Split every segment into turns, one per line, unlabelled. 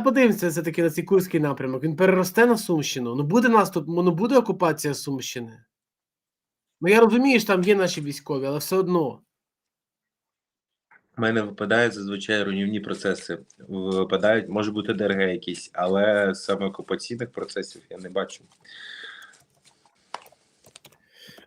Подивимося все таки на цей Курський напрямок. Він переросте на Сумщину. Ну буде наступ, ну буде окупація Сумщини. Ну я розумію, що там є наші військові, але все одно.
У мене випадають зазвичай руйнівні процеси. Випадають, може бути ДРГ якісь, але саме окупаційних процесів я не бачу.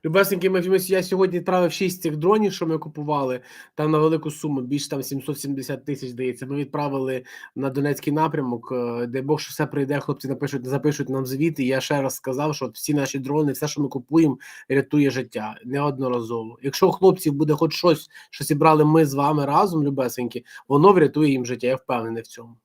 Любесенький, ми, ми- я сьогодні відправив 6 цих дронів, що ми купували, там на велику суму, більше там 770 тисяч здається. Ми відправили на Донецький напрямок, е, де Бог що все прийде, хлопці напишуть, запишуть нам звіт. І я ще раз сказав, що всі наші дрони, все, що ми купуємо, рятує життя неодноразово. Якщо у хлопців буде хоч щось, що зібрали ми з вами разом, любесенькі, воно врятує їм життя. Я впевнений в цьому.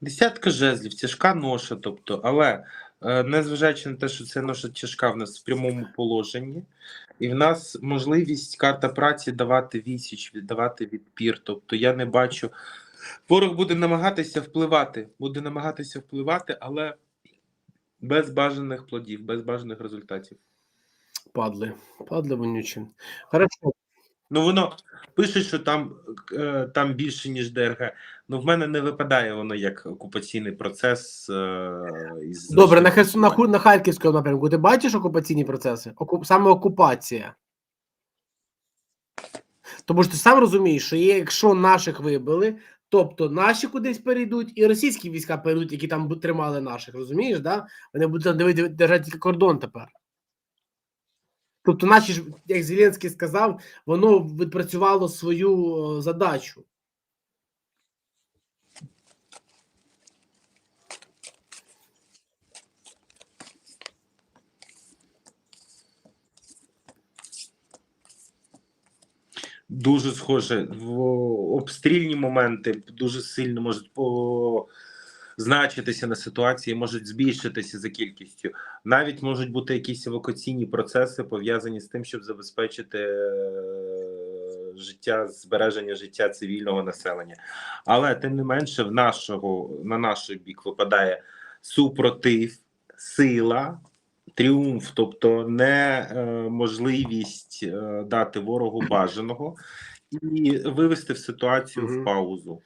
Десятка жезлів, тяжка ноша, тобто, але е, незважаючи на те, що це ноша тяжка в нас в прямому положенні, і в нас можливість карта праці давати відсіч, віддавати відпір. Тобто я не бачу. Ворог буде намагатися впливати, буде намагатися впливати, але без бажаних плодів, без бажаних результатів.
Падли, падли вонючі. Хорошо.
Ну воно пише, що там, е, там більше, ніж ДРГ. Ну в мене не випадає воно як окупаційний процес. е, із
Добре, на, Херсон, на, на Харківському напрямку. Ти бачиш окупаційні процеси? Оку... Саме окупація. Тому що ти сам розумієш, що є, якщо наших вибили, тобто наші кудись перейдуть, і російські війська перейдуть, які там тримали наших, розумієш? Да? Вони будуть там дивити- держати кордон тепер. Тобто, наші ж, як Зеленський сказав, воно відпрацювало свою задачу.
дуже схоже в обстрільні моменти дуже сильно можуть позначитися на ситуації, можуть збільшитися за кількістю. Навіть можуть бути якісь евакуаційні процеси пов'язані з тим, щоб забезпечити е, життя, збереження життя цивільного населення. Але тим не менше, в нашого на наш бік випадає супротив, сила. Тріумф, тобто не е, можливість е, дати ворогу бажаного і вивести в ситуацію
Мгм.
в паузу.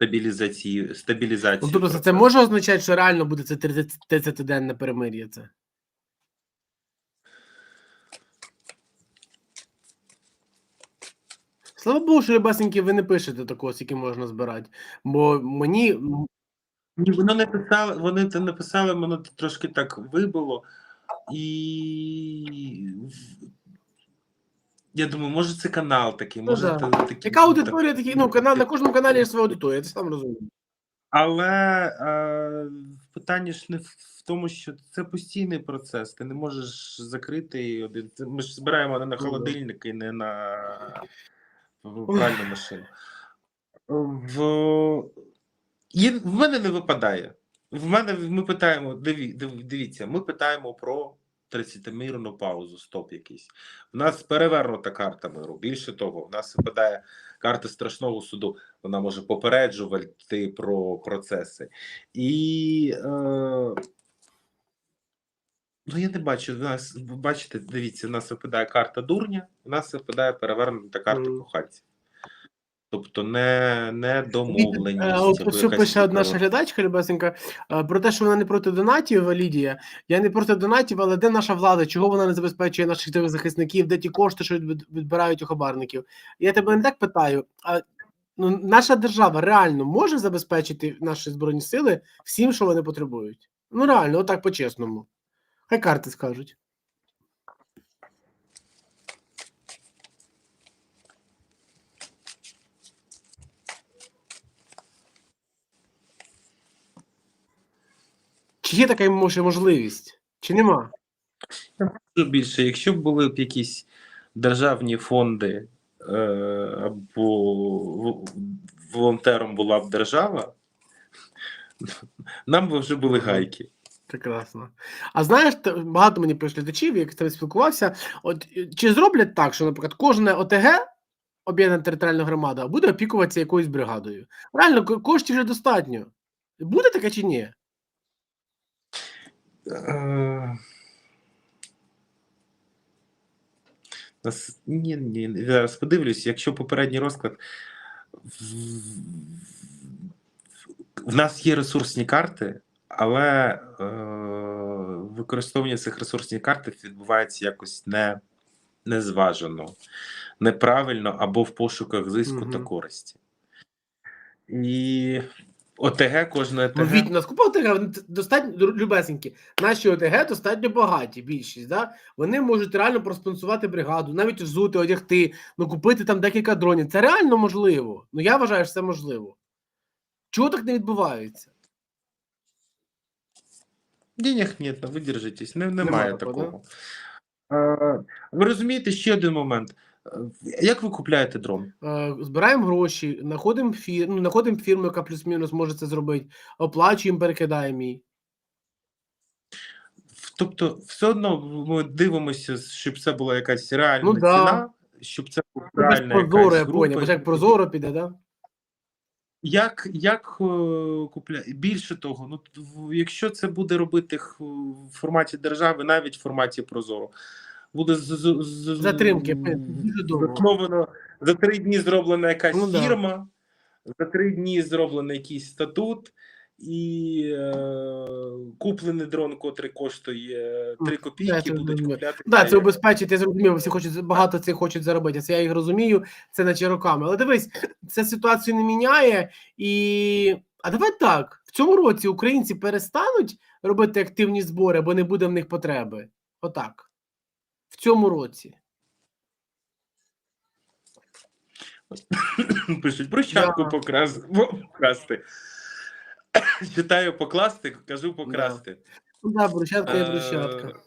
Стабілізацію, стабілізацію.
Ну, тобто, це може означати, що реально буде це 30 30-денне перемир'я це? Слава Богу, що рибасеньки, ви не пишете такого, скільки можна збирати. Бо мені
Ні, воно не писали, вони це написали, воно трошки так вибило. І я думаю, може це канал такий,
Ну да.
це такий.
яка аудиторія такий, ну, канал, на кожному каналі є своя аудиторія, ти сам розумієш.
Але е, питання ж не в тому, що це постійний процес. Ти не можеш закрити один. Ми ж збираємо не на холодильник і не на пральну машину. В, в мене не випадає. В мене ми питаємо, диві, дивіться, ми питаємо про 30-мірну паузу, стоп якийсь. У нас перевернута карта миру. Більше того, в нас випадає карта страшного суду. Вона може попереджувати про процеси. І е, ну я не бачу. У нас бачите, дивіться, у нас випадає карта дурня, у нас випадає перевернута карта
Мгм.
коханця. Тобто не, не домовленість.
Е, що пише одна глядачка, Любесенька, е, про те, що вона не проти донатів, Лідія. Я не проти донатів, але де наша влада? Чого вона не забезпечує наших захисників, де ті кошти, що відбирають у хабарників? Я тебе не так питаю. А ну, наша держава реально може забезпечити наші збройні сили всім, що вони потребують? Ну реально, отак по-чесному. Хай карти скажуть. Чи є така може можливість? Чи нема?
Більше, якщо б були б якісь державні фонди е, або волонтером була б держава, нам би вже були гайки.
Прекрасно. А знаєш, багато мені пише глядачів, як з тим спілкувався. От чи зроблять так, що, наприклад, кожне ОТГ, об'єднана територіальна громада, буде опікуватися якоюсь бригадою? Реально, коштів вже достатньо. Буде таке чи ні?
Е, Ні, ні, зараз подивлюсь, якщо попередній розклад в- нас є ресурсні карти, але е, використовування цих ресурсних карт відбувається якось не, незважено, неправильно або в пошуках зиску та користі. І ОТГ кожне
Ну,
ОТГ.
від нас купа ОТГ, достатньо любесенькі. Наші ОТГ достатньо багаті, більшість. Да? Вони можуть реально проспонсувати бригаду, навіть взути, одягти, ну купити там декілька дронів. Це реально можливо. Ну я вважаю, що це можливо. Чого так не відбувається?
Денег нет, ну, ви держитесь, не,
Нема
немає
такого,
такого. Е, ви розумієте ще один момент. Е, Як ви купляєте дрон?
Е, збираємо гроші, знаходимо фір... ну, знаходимо фірму, яка плюс-мінус може це зробити, оплачуємо, перекидаємо її.
Тобто, все одно ми дивимося, щоб це була якась реальна
Ну да.
ціна, щоб це була
без
реальна
прозоро,
якась
я поняв,
група.
ж як прозоро піде, да?
Як, як е, купля... Більше того, ну якщо це буде робити в форматі держави, навіть в форматі Прозоро, буде з, з, з-
Затримки,
засновано за три дні зроблена якась
Ну да.
фірма, за три дні зроблений якийсь статут, і е, куплений дрон, котрий коштує 3
Ну,
копійки,
це
будуть купляти.
Да, це убезпечить, я зрозумів, всі хочуть багато цих хочуть заробити. Це я їх розумію, це наче роками. Але дивись, це ситуацію не міняє. І а давай так: в цьому році українці перестануть робити активні збори, бо не буде в них потреби. Отак. Цьому році.
Пишуть брусчатку
Да.
покрас... покрасти. Читаю покласти, кажу покрасти.
Да, брусчатка
і
брусчатка.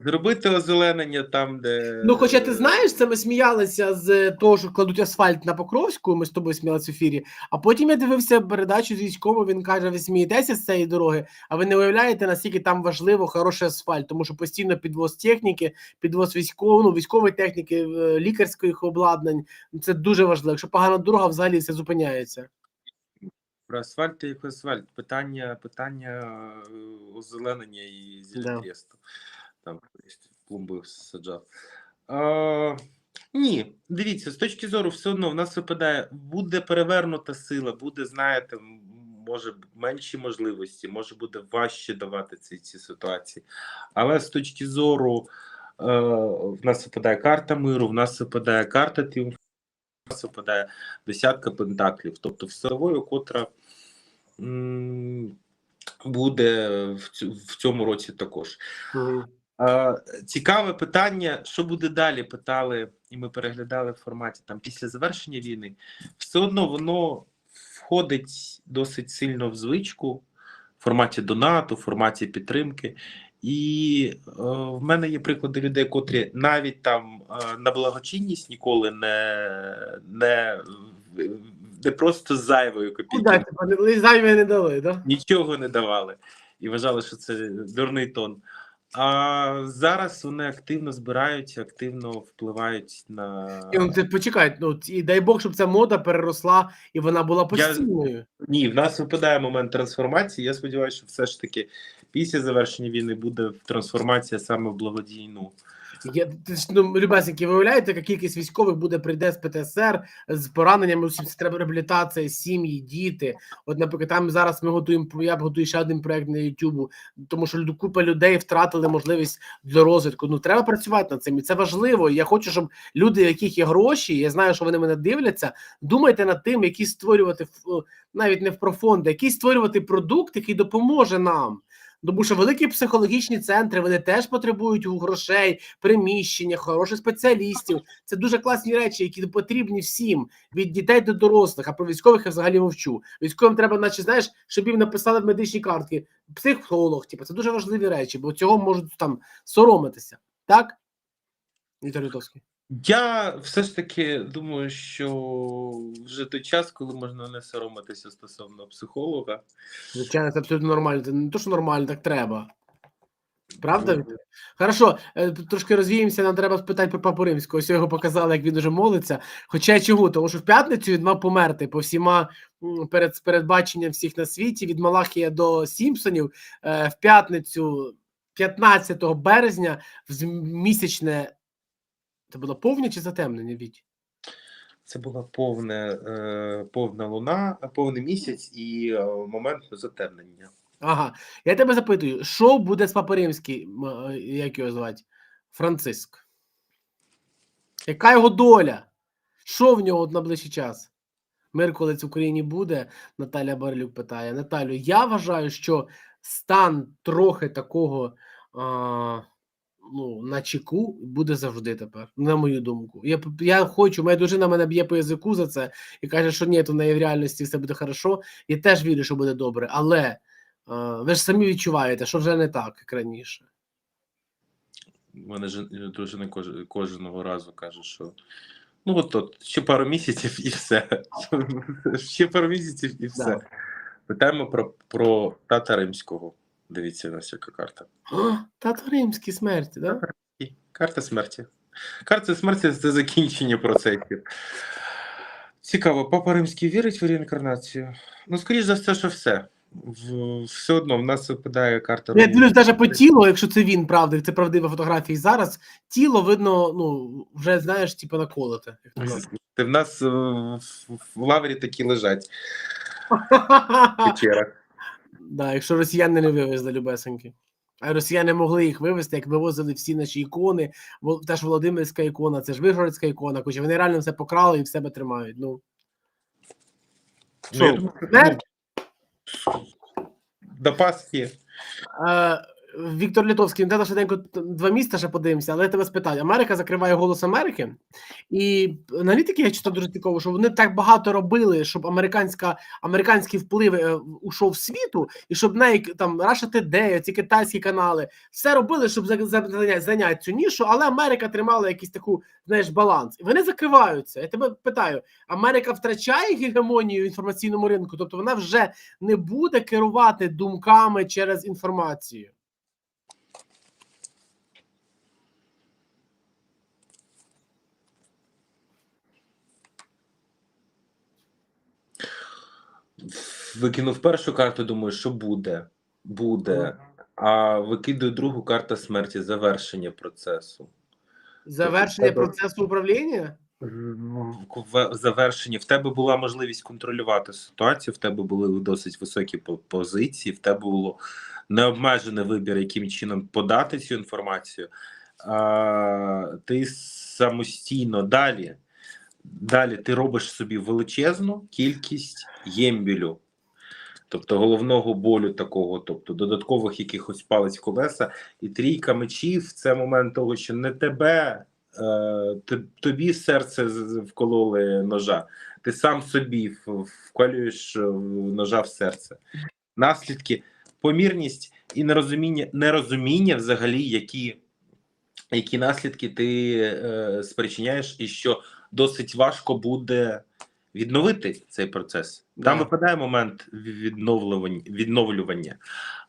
Зробити озеленення там, де.
Ну, хоча ти знаєш, це ми сміялися з того, що кладуть асфальт на Покровську, ми з тобою сміялися в ефірі. А потім я дивився передачу з військового, він каже: ви смієтеся з цієї дороги, а ви не уявляєте, наскільки там важливо хороший асфальт, тому що постійно підвоз техніки, підвоз військової, ну, військової техніки, е, лікарських обладнань. Це дуже важливо. Якщо погана дорога, взагалі все зупиняється.
Про асфальт як асфальт. Питання, питання е, озеленення і
Да.
Там клумби саджав. А, ні, дивіться, з точки зору, все одно в нас випадає, буде перевернута сила, буде, знаєте, може менші можливості, може буде важче давати ці, ці ситуації. Але з точки зору, е, в нас випадає карта миру, в нас випадає карта тріумфу, в нас випадає десятка пентаклів, тобто всевою, котра буде в, цьому році також. Е, Цікаве питання, що буде далі? Питали, і ми переглядали в форматі там після завершення війни. Все одно воно входить досить сильно в звичку в форматі донату, в форматі підтримки. І е, в мене є приклади людей, котрі навіть там е, на благочинність ніколи не, не, не просто зайвою
Ну,
копійки
да, не- зайве не дали, да?
нічого не давали і вважали, що це дурний тон. А зараз вони активно збираються, активно впливають на
І, ну, ти почекай, ну і дай Бог, щоб ця мода переросла і вона була постійною.
ні. В нас випадає момент трансформації. Я сподіваюся, що все ж таки після завершення війни буде трансформація саме в благодійну.
Ти ж, ну, любесеньки, ви уявляєте, яка кількість військових буде прийде з ПТСР з пораненнями, усім це треба реабілітація, сім'ї, діти. От, наприклад, там зараз ми готуємо, я готую ще один проект на YouTube, тому що купа людей втратили можливість для розвитку. Ну треба працювати над цим, і це важливо. Я хочу, щоб люди, у яких є гроші, я знаю, що вони мене дивляться. Думайте над тим, які створювати навіть не в профонди, який створювати продукт, який допоможе нам. Тому що великі психологічні центри вони теж потребують грошей, приміщення, хороших спеціалістів. Це дуже класні речі, які потрібні всім від дітей до дорослих. А про військових я взагалі мовчу. Військовим треба, наче знаєш, щоб їм написали в медичні картки. Психолог, типу, це дуже важливі речі, бо цього можуть там соромитися. Так? Віталій Лютовський.
Я все ж таки думаю, що вже той час, коли можна не соромитися стосовно психолога.
Звичайно, це абсолютно нормально. Це не то, що нормально, так треба. Правда? Хорошо, е, трошки розвіємося, нам треба спитати про Папу Римського. Ось його показали, як він уже молиться. Хоча чому? Тому що в п'ятницю він мав померти по всіма перед передбаченням всіх на світі від Малахія до Сімпсонів е, в п'ятницю, 15 березня, в місячне. Це було повні чи затемнення? Віть?
Це була повне, е, повна луна, повний місяць і е, момент затемнення.
Ага. Я тебе запитую, що буде з Папи Римський, е, як його звати? Франциск? Яка його доля? Що в нього на ближчий час? Мир, в Україні буде, Наталя Барлюк питає. Наталю, я вважаю, що стан трохи такого а, ну, на чеку буде завжди тепер, на мою думку. Я, я хочу, моя дружина мене б'є по язику за це і каже, що ні, то в неї в реальності все буде хорошо. Я теж вірю, що буде добре, але а, ви ж самі відчуваєте, що вже не так, як раніше.
У мене жен- дружина кож, кожного разу каже, що ну от от ще пару місяців і все. Ще пару місяців і все.
Да.
Питаємо про, про тата римського. Дивіться на яка карта.
А, Тато римські смерті, да?
Карта смерті. Карта смерті це закінчення процесів. Цікаво, папа римський вірить в реінкарнацію? Ну, скоріш за все, що все. В, все одно в нас випадає карта.
Я дивлюсь навіть по тілу, якщо це він, правда, це правдива фотографія. Зараз тіло видно, ну, вже знаєш, типу наколоте.
Ти в нас е, в, в лаврі такі лежать.
Да, якщо росіяни не вивезли любесеньки. А росіяни могли їх вивезти, як вивозили всі наші ікони. Вол- Теж Володимирська ікона, це ж Вишгородська ікона. Хоча вони реально все покрали і в себе тримають. Ну,
Ну,
Що,
ну, До Пасхи.
Е, Віктор Літовський, ну, треба швиденько два міста ще подивимося, але я тебе спитаю. Америка закриває голос Америки, і аналітики я читав дуже цікаво, що вони так багато робили, щоб американська вплив е, ушов світу, і щоб неї там Russia Today, ці китайські канали, все робили, щоб за- за- зайняти, цю нішу, але Америка тримала якийсь таку знаєш баланс. І вони закриваються. Я тебе питаю: Америка втрачає гегемонію інформаційному ринку, тобто вона вже не буде керувати думками через інформацію.
Викинув першу карту, думаю, що буде. Буде. А викидаю другу карту смерті, завершення процесу.
Завершення
Тобто,
процесу управління?
В завершенні в тебе була можливість контролювати ситуацію, в тебе були досить високі позиції, в тебе було необмежений вибір, яким чином подати цю інформацію. А, ти самостійно далі, далі ти робиш собі величезну кількість ємбілю. Тобто головного болю такого, тобто додаткових якихось палець колеса, і трійка мечів це момент того, що не тебе, е, тобі серце вкололи ножа, ти сам собі вколюєш е, ножа в серце. Наслідки, помірність і нерозуміння, нерозуміння взагалі, які, які наслідки ти е, спричиняєш, і що досить важко буде відновити цей процес. Там
Да.
випадає момент відновлювання, відновлювання,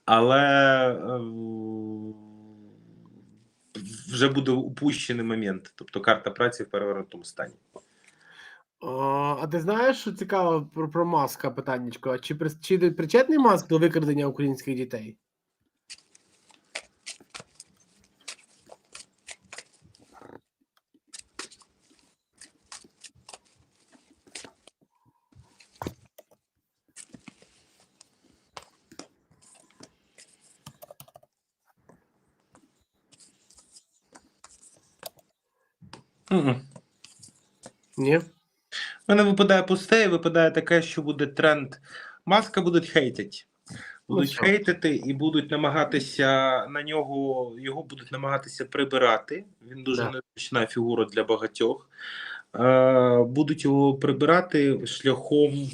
але е, вже буде упущений момент, тобто карта праці в перевернутому стані.
А, а ти знаєш, що цікаво про, про маска питаннячко? Чи, чи причетний маск до викрадення українських дітей?
Мгм.
Ні?
У мене випадає пусте, і випадає таке, що буде тренд. Маска будуть хейтити. Будуть
що?
хейтити і будуть намагатися на нього, його будуть намагатися прибирати. Він дуже
Да.
незручна фігура для багатьох. Е, будуть його прибирати шляхом,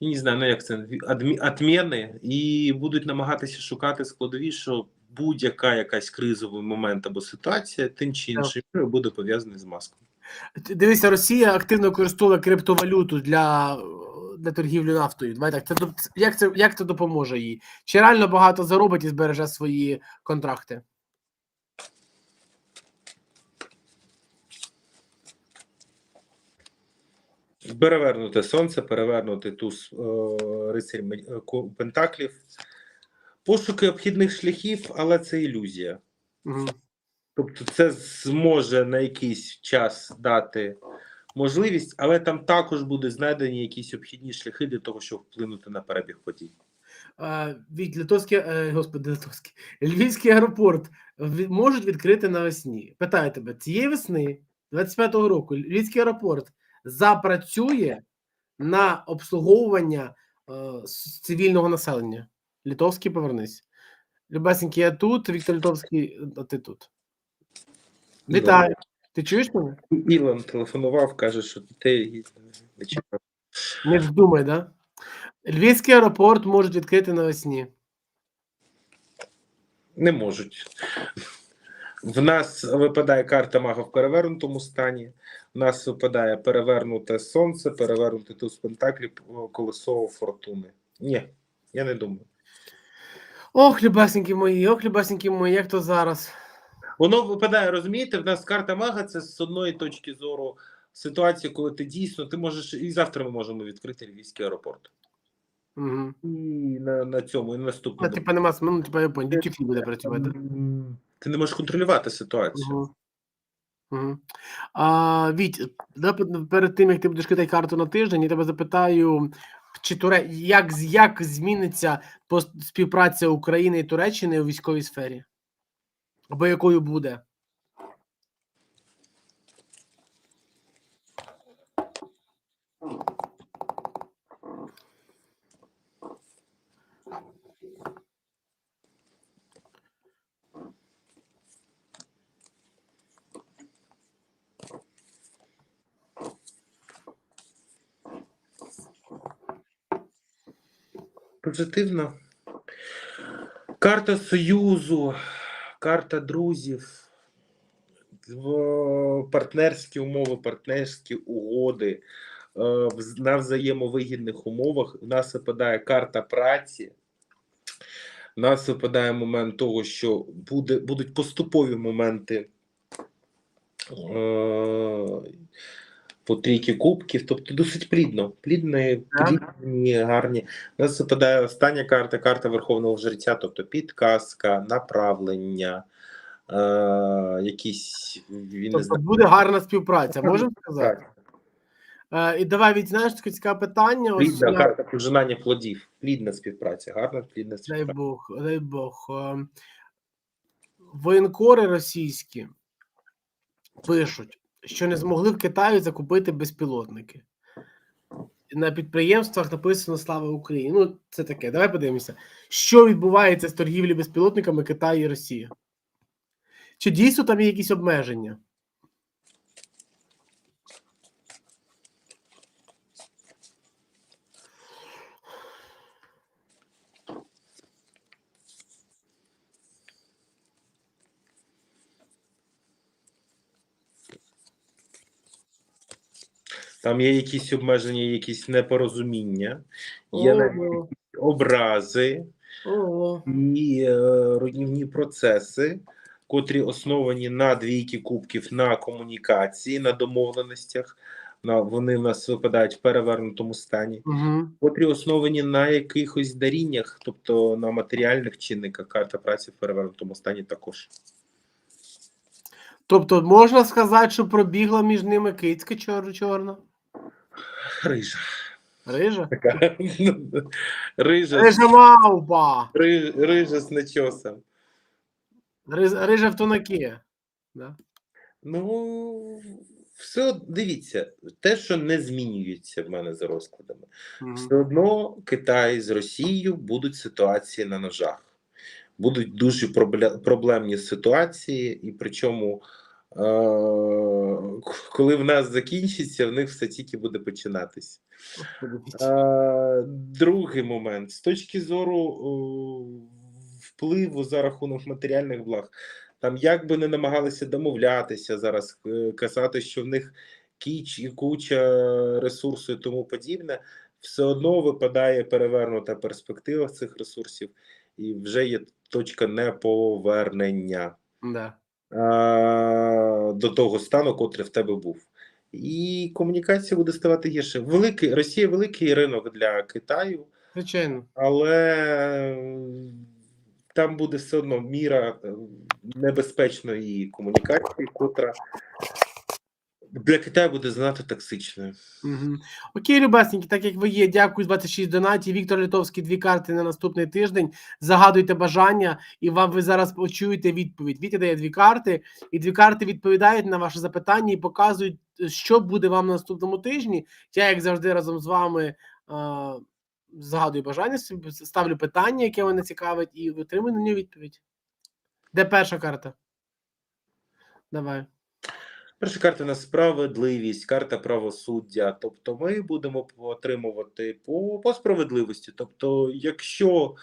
я не знаю, ну як це адмі, отміни, і будуть намагатися шукати складові, що будь-яка якась кризовий момент або ситуація, тим чи іншим буде пов'язаний з маскою.
Дивися, Росія активно використовує криптовалюту для, для торгівлі нафтою. Давай так, це, як, це, як це допоможе їй? Чи реально багато заробить і збереже свої контракти?
Перевернуте сонце, перевернути туз е, рицарь е, Пентаклів. Пошуки обхідних шляхів, але це ілюзія.
Угу.
Тобто, це зможе на якийсь час дати можливість, але там також буде знайдені якісь обхідні шляхи для того, щоб вплинути на перебіг подій.
Від Литовський, е, господи, Литовський, Львівський аеропорт можуть відкрити навесні. Питаю тебе, цієї весни 25-го року Львівський аеропорт запрацює на обслуговування е, цивільного населення. Литовський, повернись. Любесенький, я тут, Віктор Литовський, а ти тут. Вітаю. Ти чуєш мене?
Ілон телефонував, каже, що ти не чекав.
Не вздумай, да? Львівський аеропорт можуть відкрити навесні.
Не можуть. В нас випадає карта мага в перевернутому стані. В нас випадає перевернуте сонце, перевернутий туз пентаклів, колесо фортуни. Ні, я не думаю.
Ох, любесенькі мої, ох, любесенькі мої, як то зараз.
Воно випадає, розумієте, в нас карта мага це з одної точки зору ситуація, коли ти дійсно ти можеш, і завтра ми можемо відкрити львівський аеропорт.
Угу.
І на, на цьому, і
Ну,
наступному.
типа нема ну, типа я понял, duty буде працювати.
Ти не можеш контролювати ситуацію.
Угу. Угу. А, Віть, перед тим, як ти будеш кидати карту на тиждень, я тебе запитаю, чи Туре... як, як зміниться співпраця України і Туреччини у військовій сфері? Або якою буде?
Позитивно. Карта Союзу, карта друзів, партнерські умови, партнерські угоди е, на взаємовигідних умовах. У нас випадає карта праці. У нас випадає момент того, що буде, будуть поступові моменти е, по трійки кубків, тобто досить плідно. Плідні, плідні, гарні. У нас випадає остання карта, карта Верховного Жреця, тобто підказка, направлення, е, якісь він не
Тобто
знаю.
буде гарна співпраця, можемо сказати?
Так,
Е, і давай, Віть, знаєш, таке цікаве питання. Ось
плідна
я-
карта пожинання плодів, плідна співпраця, гарна плідна співпраця. Дай.
Бог, дай Бог. Е, Воєнкори російські пишуть, що не змогли в Китаї закупити безпілотники. На підприємствах написано Слава Україні. Ну, це таке. Давай подивимося, що відбувається з торгівлі безпілотниками Китаю і Росії. Чи дійсно там є якісь обмеження?
Там є якісь обмеження, якісь непорозуміння, є навіть образи
ого.
і е, руйнівні процеси, котрі основані на двійки кубків, на комунікації, на домовленостях. На, вони в нас випадають в перевернутому стані,
Угу.
котрі основані на якихось даріннях, тобто на матеріальних чинниках. Карта праці в перевернутому стані також.
Тобто можна сказати, що пробігла між ними кицька чор- чорна?
Рижа.
Рижа?
Така рижа,
Рижа мавпа!
ри- рижа з начосом.
Рижа, рижа в тунакі. Да?
Ну, все дивіться, те, що не змінюється в мене за розкладами,
Мгм.
все одно Китай з Росією будуть ситуації на ножах. Будуть дуже пробле- проблемні ситуації, і причому, коли в нас закінчиться, в них все тільки буде починатись. Е, Другий момент з точки зору впливу за рахунок матеріальних благ, там як би не намагалися домовлятися зараз, е, казати, що в них кіч і куча ресурсу і тому подібне, все одно випадає перевернута перспектива цих ресурсів, і вже є точка неповернення
Да.
Е, до того стану, котрий в тебе був. І комунікація буде ставати гірше. Великий Росія великий ринок для Китаю,
Звичайно.
але там буде все одно міра е, небезпечної комунікації, котра Для Китаю буде занадто токсичною.
Угу. Окей, любесненькі, так як ви є, дякую 26 донатів. Віктор Литовський, дві карти на наступний тиждень. Загадуйте бажання, і вам ви зараз почуєте відповідь. Вітя дає дві карти, і дві карти відповідають на ваше запитання і показують, що буде вам на наступному тижні. Я, як завжди, разом з вами а, загадую бажання, ставлю питання, яке мене цікавить, і отримую на нього відповідь. Де перша карта? Давай.
Перша карта на справедливість, карта правосуддя. Тобто, ми будемо отримувати по, по справедливості. Тобто, якщо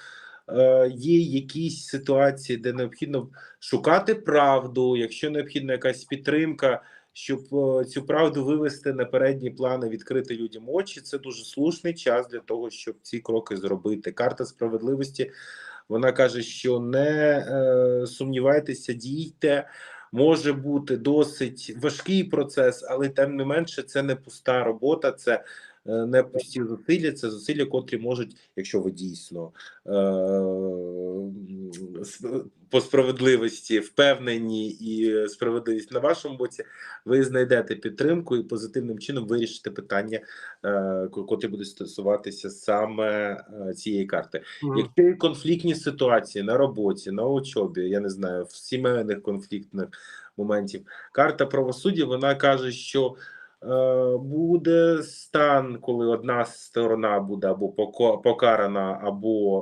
е, є якісь ситуації, де необхідно шукати правду, якщо необхідна якась підтримка, щоб е, цю правду вивести на передні плани, відкрити людям очі, це дуже слушний час для того, щоб ці кроки зробити. Карта справедливості вона каже, що не е, сумнівайтеся, дійте може бути досить важкий процес, але тим не менше, це не пуста робота, це не пусті зусилля, це зусилля, котрі можуть, якщо ви дійсно е, по справедливості впевнені і справедливість на вашому боці, ви знайдете підтримку і позитивним чином вирішите питання, е, ко- котрі будуть стосуватися саме е, цієї карти. Якщо конфліктні ситуації на роботі, на учобі, я не знаю, в сімейних конфліктних моментів, карта правосуддя вона каже, що е, буде стан, коли одна сторона буде або покарана, або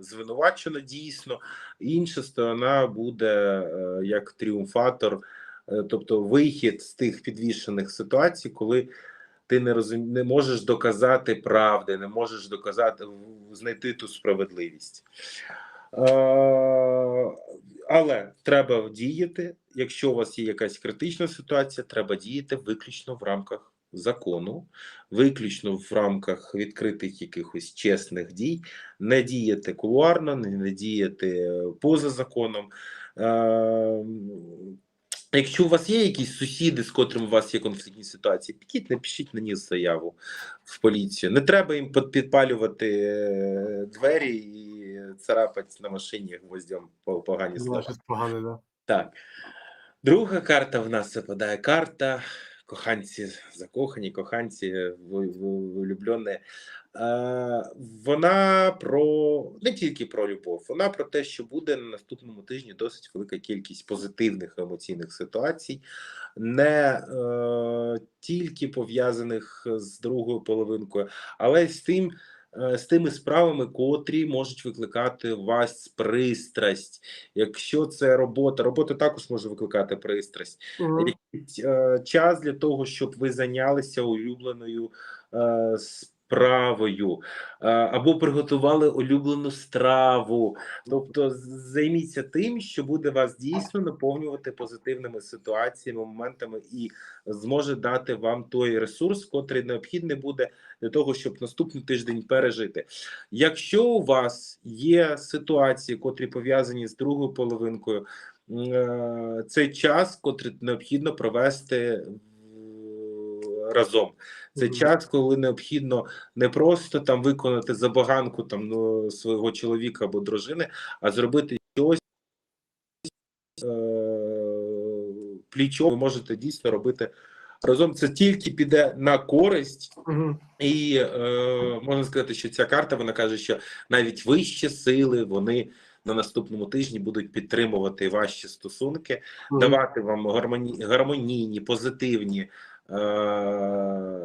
е, звинувачена дійсно, інша сторона буде е, як тріумфатор, е, тобто вихід з тих підвішених ситуацій, коли ти не розум... не можеш доказати правди, не можеш доказати знайти ту справедливість. Е, але треба діяти. Якщо у вас є якась критична ситуація, треба діяти виключно в рамках закону, виключно в рамках відкритих якихось чесних дій, не діяти кулуарно, не, діяти поза законом. Е, Якщо у вас є якісь сусіди, з котрими у вас є конфліктні ситуації, підіть, напишіть на них заяву в поліцію. Не треба їм під- підпалювати е, двері і царапати на машині гвоздем по погані слова.
погане, да.
Так. Друга карта в нас випадає карта. Коханці, закохані, коханці, влюблені. Вона про не тільки про любов, вона про те, що буде на наступному тижні досить велика кількість позитивних емоційних ситуацій, не е, тільки пов'язаних з другою половинкою, але й з тим. Е, З тими справами, котрі можуть викликати у вас пристрасть. Якщо це робота, робота також може викликати пристрасть. Угу. Час для того, щоб ви зайнялися улюбленою е, справою, або приготували улюблену страву. Тобто, займіться тим, що буде вас дійсно наповнювати позитивними ситуаціями, моментами, і зможе дати вам той ресурс, котрий необхідний буде для того, щоб наступний тиждень пережити. Якщо у вас є ситуації, котрі пов'язані з другою половинкою, е, цей час, котрий необхідно провести разом. Це
Мгм.
час, коли необхідно не просто там виконати забаганку там ну, свого чоловіка або дружини, а зробити щось е, плічо. Ви можете дійсно робити разом. Це тільки піде на користь.
Мгм.
І е, можна сказати, що ця карта вона каже, що навіть вищі сили вони на наступному тижні будуть підтримувати ваші стосунки,
Мгм.
давати вам гармоні, гармонійні, позитивні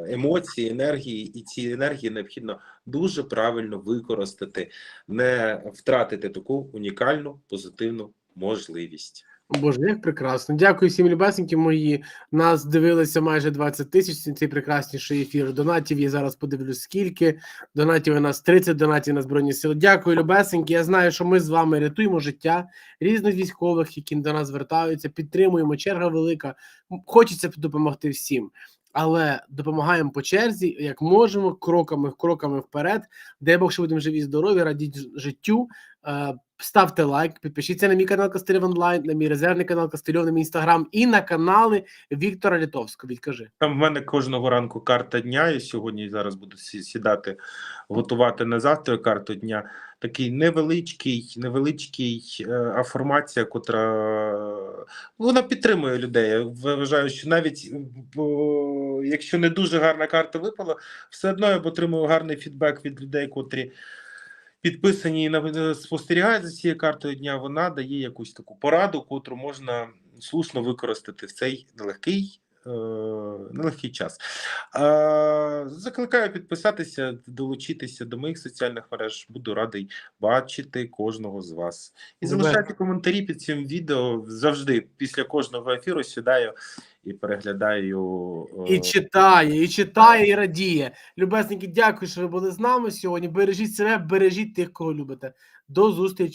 емоції, енергії, і ці енергії необхідно дуже правильно використати, не втратити таку унікальну позитивну можливість.
Боже, як прекрасно. Дякую всім любесенькі мої. Нас дивилися майже 20 тисяч. Цей прекрасніший ефір. Донатів я зараз подивлюсь, скільки. Донатів у нас 30 донатів на Збройні Сили. Дякую, любесенькі. Я знаю, що ми з вами рятуємо життя різних військових, які до нас звертаються. Підтримуємо. Черга велика. Хочеться допомогти всім. Але допомагаємо по черзі, як можемо, кроками, кроками вперед. Дай Бог, що будемо живі, здорові, радіть життю. Ставте лайк, підпишіться на мій канал Костирів онлайн, на мій резервний канал Костирів, на мій інстаграм і на канали Віктора Літовського. Відкажи.
Там в мене кожного ранку карта дня. І сьогодні зараз буду сідати, готувати на завтра карту дня. Такий невеличкий, невеличкий е, афірмація, котра вона підтримує людей. Я вважаю, що навіть е, бо, якщо не дуже гарна карта випала, все одно я отримую гарний фідбек від людей, котрі. Підписані і нав- спостерігають за цією картою дня, вона дає якусь таку пораду, котру можна слушно використати в цей нелегкий, е, нелегкий час. Е, закликаю підписатися, долучитися до моїх соціальних мереж. Буду радий бачити кожного з вас. І залишайте коментарі під цим відео. Завжди після кожного ефіру сідаю і переглядаю. е,
І читає, і читає, і радіє. Любесники, дякую, що ви були з нами сьогодні. Бережіть себе, бережіть тих, кого любите. До зустрічі.